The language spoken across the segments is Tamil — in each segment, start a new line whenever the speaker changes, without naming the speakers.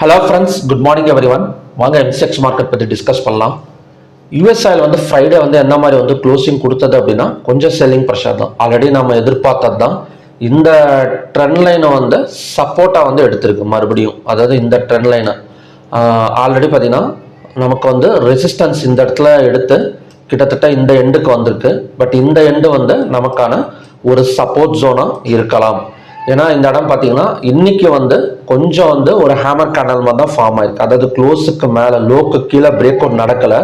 Hello friends good morning everyone வாங்க எம்சிஎக்ஸ் மார்க்கெட் பற்றி டிஸ்கஸ் பண்ணலாம். யூஎஸ் ஆயில் வந்து ஃப்ரைடே வந்து என்ன மாதிரி வந்து க்ளோசிங் கொடுத்தது அப்படின்னா கொஞ்சம் செல்லிங் ப்ரெஷர் தான். ஆல்ரெடி நம்ம எதிர்பார்த்தது தான் இந்த ட்ரெண்ட் லைனை வந்து சப்போர்ட்டாக வந்து எடுத்திருக்கு மறுபடியும். அதாவது இந்த ட்ரெண்ட் லைனை ஆல்ரெடி பார்த்தீங்கன்னா நமக்கு வந்து ரெசிஸ்டன்ஸ் இந்த இடத்துல எடுத்து கிட்டத்தட்ட இந்த எண்டுக்கு வந்திருக்கு. பட் இந்த எண்டு வந்து நமக்கான ஒரு சப்போர்ட் ஜோனாக இருக்கலாம். ஏன்னா இந்த இடம் பார்த்தீங்கன்னா இன்னைக்கு வந்து கொஞ்சம் வந்து ஒரு ஹேமர் கேண்டல் மாதிரி தான் ஃபார்ம் ஆயிருக்கு. அதாவது க்ளோஸுக்கு மேலே லோக்கு கீழே பிரேக் அவுட் நடக்கலை.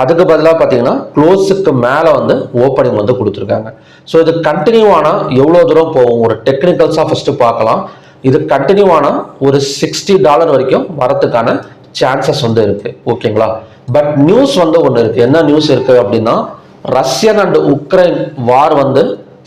அதுக்கு பதிலாக பார்த்தீங்கன்னா க்ளோஸுக்கு மேலே வந்து ஓப்பனிங் வந்து கொடுத்துருக்காங்க. ஸோ இது கண்டினியூ ஆனால் எவ்வளோ தூரம் போகும்? ஒரு டெக்னிக்கல்ஸாக ஃபஸ்ட்டு பார்க்கலாம். இது கண்டினியூ ஆனால் ஒரு சிக்ஸ்டி டாலர் வரைக்கும் வரத்துக்கான சான்சஸ் வந்து இருக்கு. ஓகேங்களா பட் நியூஸ் வந்து ஒன்று இருக்கு. என்ன நியூஸ் இருக்கு அப்படின்னா ரஷ்யன் அண்ட் உக்ரைன் வார் வந்து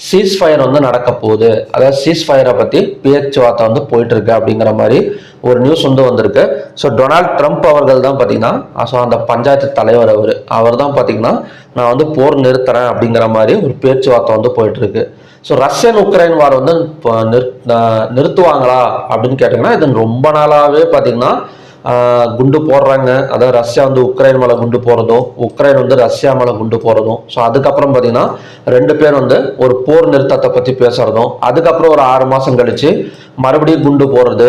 சீஸ் ஃபயர் வந்து நடக்க போகுது. அதாவது சீஸ் ஃபயரை பற்றி பேச்சுவார்த்தை வந்து போயிட்டு இருக்கு அப்படிங்கிற மாதிரி ஒரு நியூஸ் வந்து வந்திருக்கு. ஸோ டொனால்ட் ட்ரம்ப் அவர்கள் தான் பார்த்தீங்கன்னா ஸோ அந்த பஞ்சாயத்து தலைவர் அவர். அவர் தான் பார்த்தீங்கன்னா நான் வந்து போர் நிறுத்துறேன் அப்படிங்கிற மாதிரி ஒரு பேச்சுவார்த்தை வந்து போயிட்டு இருக்கு ஸோ ரஷ்யன் உக்ரைன் வார் வந்து இப்போ நிறுத்துவாங்களா அப்படின்னு கேட்டிங்கன்னா இது ரொம்ப நாளாகவே பார்த்தீங்கன்னா குண்டு போடுறாங்க. அதாவது ரஷ்யா வந்து உக்ரைன் மேலே குண்டு போகிறதும் உக்ரைன் வந்து ரஷ்யா மேலே குண்டு போகிறதும் ஸோ அதுக்கப்புறம் பார்த்தீங்கன்னா ரெண்டு பேர் வந்து ஒரு போர் நிறுத்தத்தை பற்றி பேசுகிறதும் அதுக்கப்புறம் ஒரு ஆறு மாதம் கழித்து மறுபடியும் குண்டு போடுறது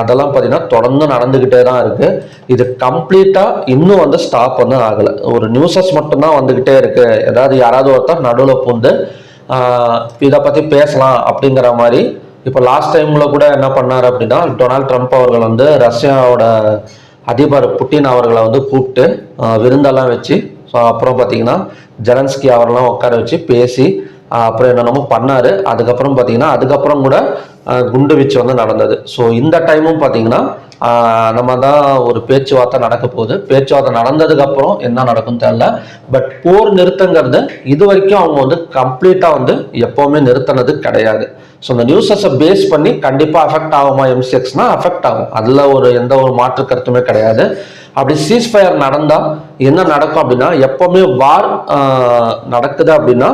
அதெல்லாம் பார்த்தீங்கன்னா தொடர்ந்து நடந்துக்கிட்டே தான் இருக்குது இது கம்ப்ளீட்டாக இன்னும் வந்து ஸ்டாப் வந்து ஆகலை. ஒரு நியூஸஸ் மட்டும்தான் வந்துக்கிட்டே இருக்குது ஏதாவது யாராவது ஒருத்தர் நடுவில் பூந்து இதை பற்றி பேசலாம் அப்படிங்கிற மாதிரி இப்போ லாஸ்ட் டைமில் கூட என்ன பண்ணார் அப்படின்னா டொனால்ட் ட்ரம்ப் அவர்கள் வந்து ரஷ்யாவோட அதிபர் புட்டின் அவர்களை வந்து கூப்பிட்டு விருந்தெல்லாம் வச்சு ஸோ அப்புறம் பார்த்தீங்கன்னா ஜெலன்ஸ்கி அவரெல்லாம் உட்கார வச்சு பேசி அப்புறம் என்னென்னமோ பண்ணார். அதுக்கப்புறம் பார்த்தீங்கன்னா அதுக்கப்புறம் கூட குண்டு வீச்சு வந்து நடந்தது. ஸோ இந்த டைமும் பார்த்தீங்கன்னா நம்ம தான் ஒரு பேச்சுவார்த்தை நடக்க போகுது. பேச்சுவார்த்தை நடந்ததுக்கப்புறம் என்ன நடக்கும் தெரில பட் போர் நிறுத்தங்கிறது இது வரைக்கும் அவங்க வந்து கம்ப்ளீட்டாக வந்து எப்போவுமே நிறுத்தினது கிடையாது. ஸோ அந்த நியூஸஸை பேஸ் பண்ணி கண்டிப்பாக அஃபெக்ட் ஆகுமா எம்சிஎக்ஸ்னா அஃபெக்ட் ஆகும். அதில் ஒரு எந்த ஒரு மாற்று கருத்துமே கிடையாது. அப்படி சீஸ் ஃபயர் நடந்தால் என்ன நடக்கும் அப்படின்னா எப்போவுமே வார் நடக்குது அப்படின்னா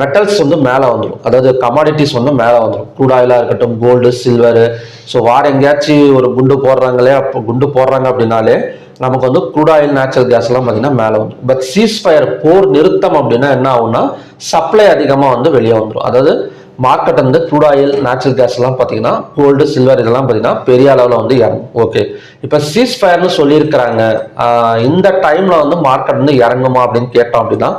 மெட்டல்ஸ் வந்து மேலே வந்துடும் அதாவது கமாடிட்டிஸ் வந்து மேலே வந்துடும் க்ரூட் ஆயிலாக இருக்கட்டும் கோல்டு சில்வரு ஸோ வார் எங்கேயாச்சும் ஒரு குண்டு போடுறாங்களே அப்போ குண்டு போடுறாங்க அப்படின்னாலே நமக்கு வந்து க்ரூட் ஆயில் நேச்சுரல் கேஸ்லாம் பார்த்தீங்கன்னா மேலே வந்துடும் பட் சீஸ் ஃபயர் போர் நிறுத்தம் அப்படின்னா என்ன ஆகும்னா சப்ளை அதிகமாக வந்து வெளியே வந்துடும் அதாவது மார்க்கெட் வந்து க்ரூட் ஆயில் நேச்சுரல் கேஸ் எல்லாம் பார்த்தீங்கன்னா கோல்டு சில்வர் இதெல்லாம் பார்த்தீங்கன்னா பெரிய அளவில் வந்து இறங்கும் ஓகே இப்போ சீஸ் ஃபயர்னு சொல்லியிருக்கிறாங்க. இந்த டைமில் வந்து மார்க்கெட் வந்து இறங்குமா அப்படின்னு கேட்டோம் அப்படின்னா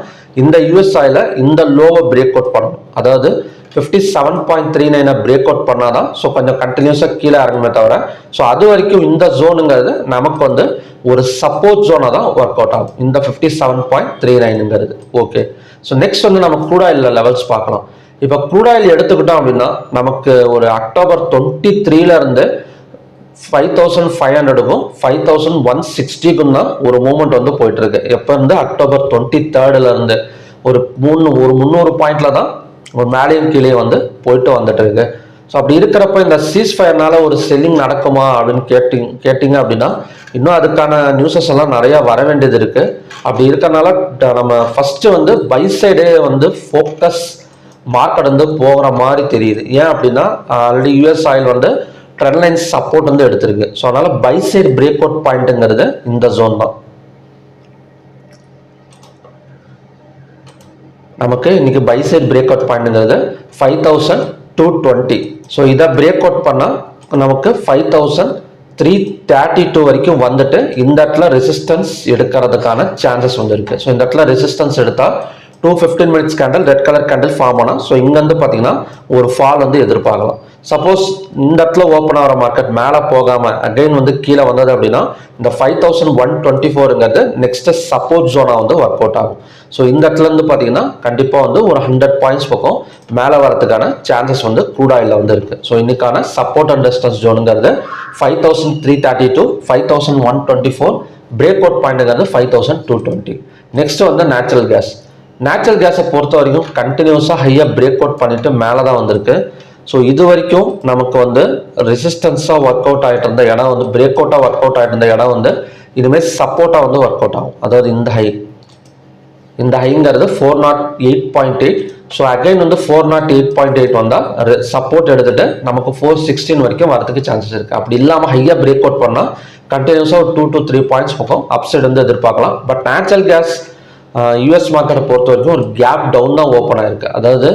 இந்த யூஎஸ் ஆயில இந்த லோவை பிரேக் அவுட் பண்ணணும். அதாவது fifty seven point three nine break out பண்ணாதான் ஸோ கொஞ்சம் கண்டினியூஸாக கீழே இறங்குமே தவிர ஸோ அது வரைக்கும் இந்த ஜோனுங்கிறது நமக்கு வந்து ஒரு சப்போர்ட் ஜோனாக தான் ஒர்க் அவுட் ஆகும். இந்த ஃபிஃப்டி செவன் பாயிண்ட் த்ரீ நைனுங்கிறது ஓகே ஸோ நெக்ஸ்ட் வந்து நம்ம க்ரூட் ஆயில் லெவல்ஸ் பார்க்கலாம். இப்போ க்ரூட் ஆயில் எடுத்துக்கிட்டோம் அப்படின்னா நமக்கு ஒரு அக்டோபர் டுவெண்ட்டி த்ரீலேருந்து ஃபைவ் தௌசண்ட் ஃபைவ் ஹண்ட்ரடுக்கும் ஃபைவ் தௌசண்ட் ஒன் சிக்ஸ்டிக்கும் தான் ஒரு மூமெண்ட் வந்து போயிட்டுருக்கு. எப்போ இருந்து? அக்டோபர் டுவெண்ட்டி தேர்டுலேருந்து ஒரு மூணு ஒரு முந்நூறு பாயிண்டில் தான் ஒரு மேலேயும் கீழே வந்து போயிட்டு வந்துட்டு இருக்கு ஸோ அப்படி இருக்கிறப்ப இந்த சீஸ் ஃபயர்னால ஒரு செல்லிங் நடக்குமா அப்படின்னு கேட்டிங் கேட்டிங்க அப்படின்னா இன்னும் அதுக்கான நியூஸஸ் எல்லாம் நிறையா வர வேண்டியது இருக்குது அப்படி இருக்கிறனால ட- நம்ம ஃபஸ்ட்டு வந்து பை சைடே வந்து ஃபோக்கஸ் மார்க்கெட் வந்து போகிற மாதிரி தெரியுது. ஏன் அப்படின்னா ஆல்ரெடி யூஎஸ் ஆயில் வந்து ட்ரெண்ட் லைன் சப்போர்ட் வந்து எடுத்திருக்கு. ஸோ அதனால பை சைடு பிரேக் அவுட் பாயிண்ட்டுங்கிறது இந்த ஜோன் தான். நமக்கு இன்னைக்கு buy side break out பாயிண்ட்ங்கிறது five thousand two twenty so இதை பிரேக் அவுட் பண்ணால் நமக்கு five thousand three thirty two வரைக்கும் வந்துட்டு இந்த இடத்துல ரெசிஸ்டன்ஸ் எடுக்கிறதுக்கான சான்சஸ் வந்து இருக்கு. ஸோ இந்த இடத்துல ரெசிஸ்டன்ஸ் எடுத்தால் two fifteen minutes candle red colour candle form ஆனால் ஸோ இங்கேருந்து பார்த்தீங்கன்னா ஒரு ஃபால் வந்து எதிர்பார்க்கலாம். சப்போஸ் இந்த இடத்துல ஓப்பன் ஆகிற மார்க்கெட் மேலே போகாமல் அகைன் வந்து கீழே வந்தது அப்படின்னா இந்த ஃபைவ் தௌசண்ட் ஒன் டுவெண்ட்டி ஃபோருங்கிறது நெக்ஸ்ட் சப்போர்ட் ஜோனாக வந்து ஒர்க் அவுட் ஆகும். ஸோ இந்த இடத்துல இருந்து பார்த்தீங்கன்னா கண்டிப்பாக வந்து ஒரு ஹண்ட்ரட் பாயிண்ட்ஸ் பக்கம் மேலே வரதுக்கான சான்சஸ் வந்து க்ரூட் ஆயிலில் வந்து இருக்குது ஸோ இன்னைக்கான support and distance ஜோனுங்கிறது five thousand three thirty two five thousand one twenty four break out பாயிண்ட்டுங்கிறது five thousand two twenty next வந்து நேச்சுரல் கேஸ் நேச்சுரல் கேஸை பொறுத்த வரைக்கும் கண்டினியூஸாக ஹையாக பிரேக் அவுட் பண்ணிட்டு மேலே தான் வந்திருக்கு. ஸோ இது வரைக்கும் நமக்கு வந்து ரெசிஸ்டன்ஸாக ஒர்க் அவுட் ஆகிட்டு இருந்த இடம் வந்து பிரேக் அவுட்டாக ஒர்க் அவுட் ஆகிட்டு இருந்த இடம் வந்து இனிமேல் சப்போர்ட்டாக வந்து ஒர்க் அவுட் ஆகும். அதாவது இந்த ஹை இந்த ஹைங்கிறது four naught eight point eight so again வந்து four naught eight point eight வந்தால் சப்போர்ட் எடுத்துகிட்டு நமக்கு ஃபோர் சிக்ஸ்டீன் வரைக்கும் வரதுக்கு சான்சஸ் இருக்குது அப்படி இல்லாமல் ஹையாக பிரேக் அவுட் பண்ணால் கண்டினியூஸாக ஒரு டூ டு த்ரீ பாயிண்ட்ஸ் பக்கம் அப்சைட் வந்து எதிர்பார்க்கலாம். பட் நேச்சுரல் கேஸ் யூஎஸ் மார்க்கெட்டை பொறுத்த வரைக்கும் ஒரு கேப் டவுன் தான் ஓப்பன் ஆயிருக்கு. அதாவது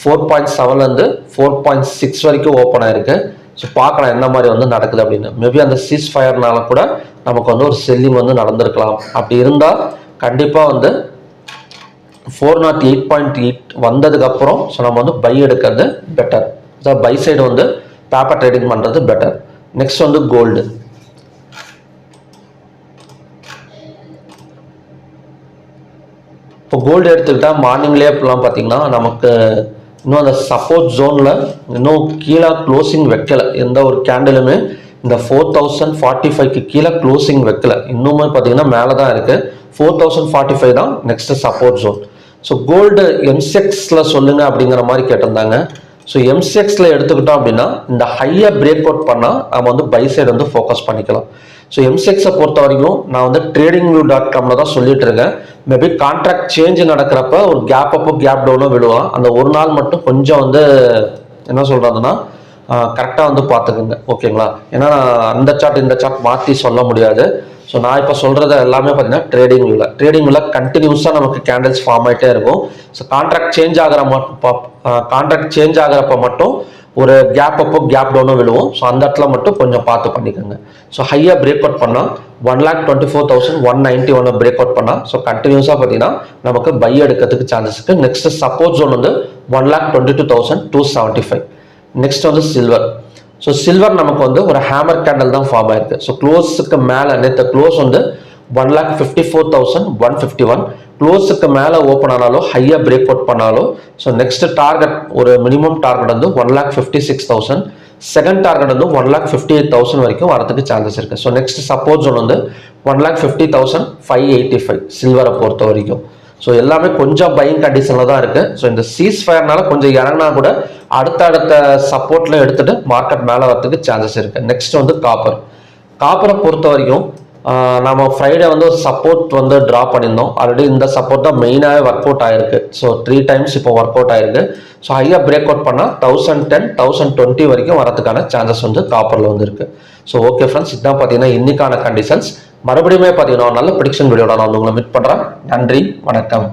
ஃபோர் பாயிண்ட் செவன்லேருந்து ஃபோர் பாயிண்ட் சிக்ஸ் வரைக்கும் ஓப்பன் ஆயிருக்கு. ஸோ பார்க்கலாம் என்ன மாதிரி வந்து நடக்குது அப்படின்னு. மேபி அந்த சீஸ் ஃபயர்னால கூட நமக்கு வந்து ஒரு செல்லிங் வந்து நடந்திருக்கலாம். அப்படி இருந்தால் கண்டிப்பாக வந்து four naught eight point eight வந்ததுக்கப்புறம் ஸோ நம்ம வந்து பை எடுக்கிறது பெட்டர் ஸோ பை சைடு வந்து பேப்பர் ட்ரேடிங் பண்ணுறது பெட்டர் நெக்ஸ்ட் வந்து கோல்டு கோல்டு எடுத்துக்கிட்டால் மார்னிங்லேயே இப்போலாம் பார்த்தீங்கன்னா நமக்கு இன்னும் அந்த சப்போர்ட் ஜோனில் இன்னும் கீழே க்ளோசிங் வைக்கல. எந்த ஒரு கேண்டிலுமே இந்த ஃபோர் தௌசண்ட் ஃபார்ட்டி ஃபைவ்க்கு கீழே க்ளோசிங் வைக்கல. இன்னுமே பார்த்தீங்கன்னா மேலே தான் இருக்குது ஃபோர் தௌசண்ட் ஃபார்ட்டி ஃபைவ் தான் next support zone so gold எம்செக்ஸில் சொல்லுங்கள் அப்படிங்கிற மாதிரி கேட்டிருந்தாங்க. ஸோ எம்செக்ஸில் எடுத்துக்கிட்டோம் அப்படின்னா இந்த ஹையாக பிரேக் அவுட் பண்ணால் நம்ம வந்து பை சைடு வந்து ஃபோக்கஸ் பண்ணிக்கலாம். ஸோ எம்சிஎக்ஸை பொறுத்த வரைக்கும் நான் வந்து ட்ரேடிங் வியூ டாட் காமில் தான் சொல்லிட்டு இருக்கேன் மேபி கான்ட்ராக்ட் சேஞ்ச் நடக்கிறப்ப ஒரு கேப் அப்போ கேப் டவுனும் விழுவான் அந்த ஒரு நாள் மட்டும் கொஞ்சம் வந்து என்ன சொல்கிறதுன்னா கரெக்டாக வந்து பார்த்துக்குங்க. ஓகேங்களா? ஏன்னா நான் அந்த சார்ட் இந்த சார்ட் மாற்றி சொல்ல முடியாது. ஸோ நான் இப்போ சொல்கிறது எல்லாமே பார்த்தீங்கன்னா ட்ரேடிங் வியூவில் ட்ரேடிங் வியூவில் கண்டினியூஸாக நமக்கு கேண்டில்ஸ் ஃபார்ம் ஆகிட்டே இருக்கும். ஸோ கான்ட்ராக்ட் சேஞ்ச் ஆகிற மட்டும் கான்ட்ராக்ட் சேஞ்ச் ஆகிறப்ப மட்டும் ஒரு கேப் அப்போ கேப் டவுனும் விழுவும். ஸோ அந்த இடத்துல மட்டும் கொஞ்சம் பார்த்து பண்ணிக்கோங்க. ஸோ ஹையாக பிரேக் அவுட் பண்ணால் one lakh twenty four thousand one ninety ஒன்று பிரேக் அவுட் பண்ணால் ஸோ கண்டினியூஸாக பார்த்தீங்கன்னா நமக்கு பை எடுக்கிறதுக்கு சான்சஸ் இருக்குது நெக்ஸ்ட் சப்போர்ட் ஜோன் வந்து one lakh twenty two thousand two seventy five next வந்து சில்வர் ஸோ சில்வர் நமக்கு வந்து ஒரு ஹேமர் கேண்டல் தான் ஃபார்ம் ஆயிருக்கு. ஸோ க்ளோஸுக்கு மேலே நேற்று க்ளோஸ் வந்து one lakh fifty four thousand one fifty one க்ளோஸுக்கு மேலே ஓப்பன் ஆனாலும் ஹையாக பிரேக் அவுட் பண்ணாலும் ஸோ நெக்ஸ்ட் டார்கெட் ஒரு மினிமம் டார்கெட் வந்து one lakh fifty six thousand second target வந்து one lakh fifty eight thousand வரைக்கும் வரதுக்கு சான்சஸ் இருக்குது ஸோ நெக்ஸ்ட் சப்போஸ் ஒன்று வந்து one lakh fifty thousand five eighty five சில்வரை பொறுத்த வரைக்கும். ஸோ எல்லாமே கொஞ்சம் பயிங் கண்டிஷனில் தான் இருக்குது ஸோ இந்த சீஸ் ஃபயர்னால கொஞ்சம் இறங்கினா கூட அடுத்தடுத்த சப்போர்ட்டில் எடுத்துகிட்டு மார்க்கெட் மேலே வரதுக்கு சான்சஸ் இருக்குது நெக்ஸ்ட் வந்து காப்பர் காப்பரை பொறுத்த வரைக்கும் நம்ம ஃப்ரைடே வந்து ஒரு சப்போர்ட் வந்து ட்ரா பண்ணியிருந்தோம். ஆல்ரெடி இந்த சப்போர்ட் தான் மெயினாகவே ஒர்க் அவுட் ஆயிருக்கு. ஸோ த்ரீ டைம்ஸ் இப்போ ஒர்க் அவுட் ஆயிருக்கு. ஸோ ஹையாக பிரேக் அவுட் பண்ணால் தௌசண்ட் டென் தௌசண்ட் டுவெண்ட்டி வரைக்கும் வரதுக்கான சான்சஸ் வந்து காப்பரில் வந்து இருக்கு ஸோ ஓகே ஃப்ரெண்ட்ஸ் இதுதான் பார்த்தீங்கன்னா இன்னைக்கான கண்டிஷன்ஸ் மறுபடியுமே பார்த்தீங்கன்னா நல்ல ப்ரிடிக்ஷன் வீடியோட நான் வந்து உங்களை மீட் பண்ணுறேன் நன்றி வணக்கம்.